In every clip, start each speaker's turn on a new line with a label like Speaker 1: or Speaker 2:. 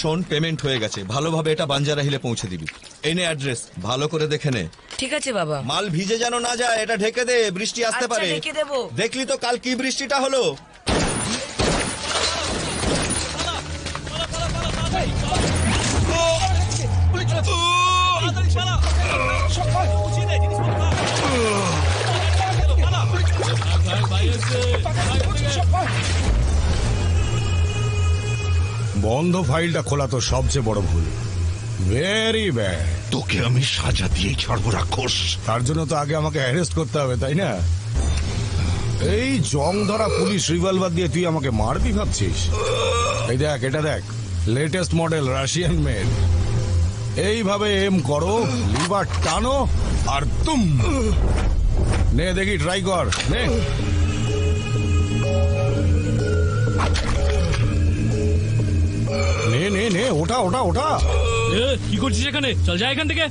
Speaker 1: শোন পেমেন্ট হয়ে গেছে। ভালোভাবে এটা বাঞ্জারা হিলে পৌঁছে দিবি। এনে নে অ্যাড্রেস ভালো করে দেখে নে।
Speaker 2: ঠিক আছে বাবা।
Speaker 1: মাল ভিজে যেন না যায় এটা ঢেকে দে বৃষ্টি আসতে
Speaker 2: আচ্ছা,
Speaker 1: পারে।
Speaker 2: ঢেকে দেবো।
Speaker 1: দেখলি তো কাল কি বৃষ্টিটা হলো?
Speaker 3: বন্ধ ফাইলটা খোলা তো সবচেয়ে বড় ভুল। ভেরি ব্যাড
Speaker 4: তোকে আমি সাজা দিয়ে ছাড়বো রাক্ষস।
Speaker 3: তার জন্য তো আগে আমাকে অ্যারেস্ট করতে হবে তাই না? এই জং ধরা পুলিশ রিভলভার দিয়ে তুই আমাকে মারবি ভাবছিস? এই দেখ এটা দেখ। লেটেস্ট মডেল রাশিয়ান মেড এইভাবে এম করো লিভার টানো আর তুম। নে দেখি ট্রাই কর। নে। নে নে নে ওটা ওটা ওটা
Speaker 5: কি করছিস এখানে? চল যা এখান থেকে।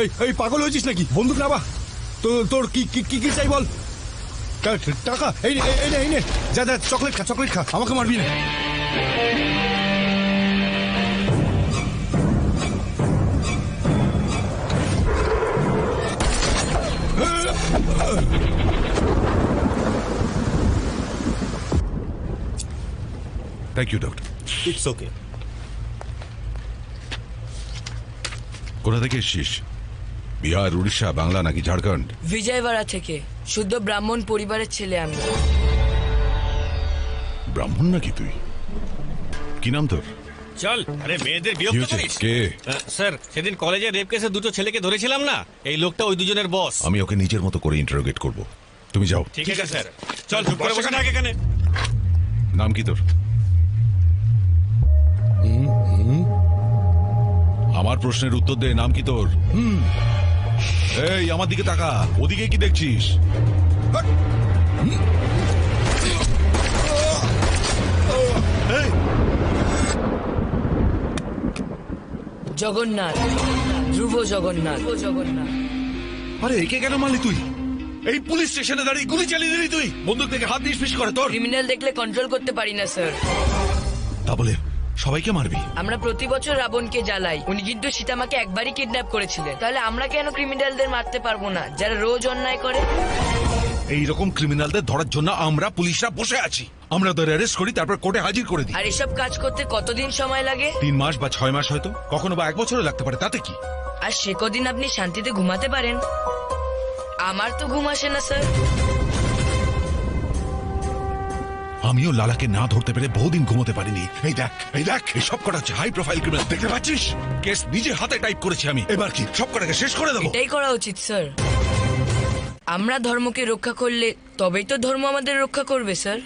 Speaker 3: এই এই পাগল হয়েছিস নাকি? বন্দুক নাবা তোর তোর কি কি কি চাই বল? টাকা নে, এই নে এই নে। যা যা চকলেট খা চকলেট খা। আমাকে মারবি না।
Speaker 4: Thank you doctor
Speaker 1: it's okay
Speaker 4: কোথা থেকে এসছিস? বিহার উড়িষ্যা বাংলা নাকি ঝাড়খণ্ড?
Speaker 2: বিজয়বাড়া থেকে। শুদ্ধ ব্রাহ্মণ পরিবারের ছেলে আমি।
Speaker 4: ব্রাহ্মণ নাকি তুই? কি নাম তোর?
Speaker 6: চল আরে মেয়েদের বিরক্ত করিস?
Speaker 4: কে?
Speaker 6: স্যার সেদিন কলেজে রেপ কেসে দুটো ছেলেকে ধরেছিলাম না? এই লোকটা ওই দুজনের বস।
Speaker 4: আমি ওকে নিজের মতো করে ইন্টারোগেট করব। তুমি যাও।
Speaker 6: ঠিক আছে স্যার। চল চুপ করে বসে থাক এখানে।
Speaker 4: নাম কি তোর? প্রশ্নের উত্তর দে নাম কি তোর? এই আমার দিকে তাকা। ওদিকে কি দেখছিস?
Speaker 2: জগন্নাথ। ধ্রুব জগন্নাথ। জগন্নাথ।
Speaker 4: আরে একে কেন মারলি তুই? এই পুলিশ স্টেশনে দাঁড়িয়ে গুলি চালিয়ে দিলি তুই। বন্দুক থেকে হাত ফিস করে তোর।
Speaker 2: ক্রিমিনাল দেখলে কন্ট্রোল করতে পারি না স্যার
Speaker 4: তা বলে সবাইকে মারবি।
Speaker 2: আমরা প্রতি বছর রাবণকে জ্বালাই। উনি কিন্তু সীতামাকে একবারই কিডন্যাপ করেছিলেন। তাহলে আমরা কেন ক্রিমিনালদের মারতে পারব না? যারা রোজ অন্যায় করে।
Speaker 4: এই রকম ক্রিমিনালদের ধরার জন্য আমরা পুলিশরা বসে আছি। আমরা ওদের অ্যারেস্ট করি তারপর কোর্টে হাজির করে দিই।
Speaker 2: আর এসব কাজ করতে কতদিন সময় লাগে?
Speaker 4: তিন মাস বা ছয় মাস হয়তো। কখনো বা এক বছরও লাগতে পারে। তাতে কি?
Speaker 2: আর সে কদিন আপনি শান্তিতে ঘুমাতে পারেন? আমার তো ঘুম আসে না স্যার।
Speaker 4: আমিও লালাকে না ধরতে পেরে বহুদিন ঘুমোতে পারিনি। এই দেখ এই দেখ সব কটা হচ্ছে হাই প্রোফাইল ক্রিমিনাল দেখতে পাচ্ছিস? কেস নিজে হাতে টাইপ করেছি আমি। এবার কি? সব কটাকে শেষ করে দেবো।
Speaker 2: এটাই করা উচিত স্যার আমরা ধর্মকে রক্ষা করলে তবেই তো ধর্ম আমাদের রক্ষা করবে স্যার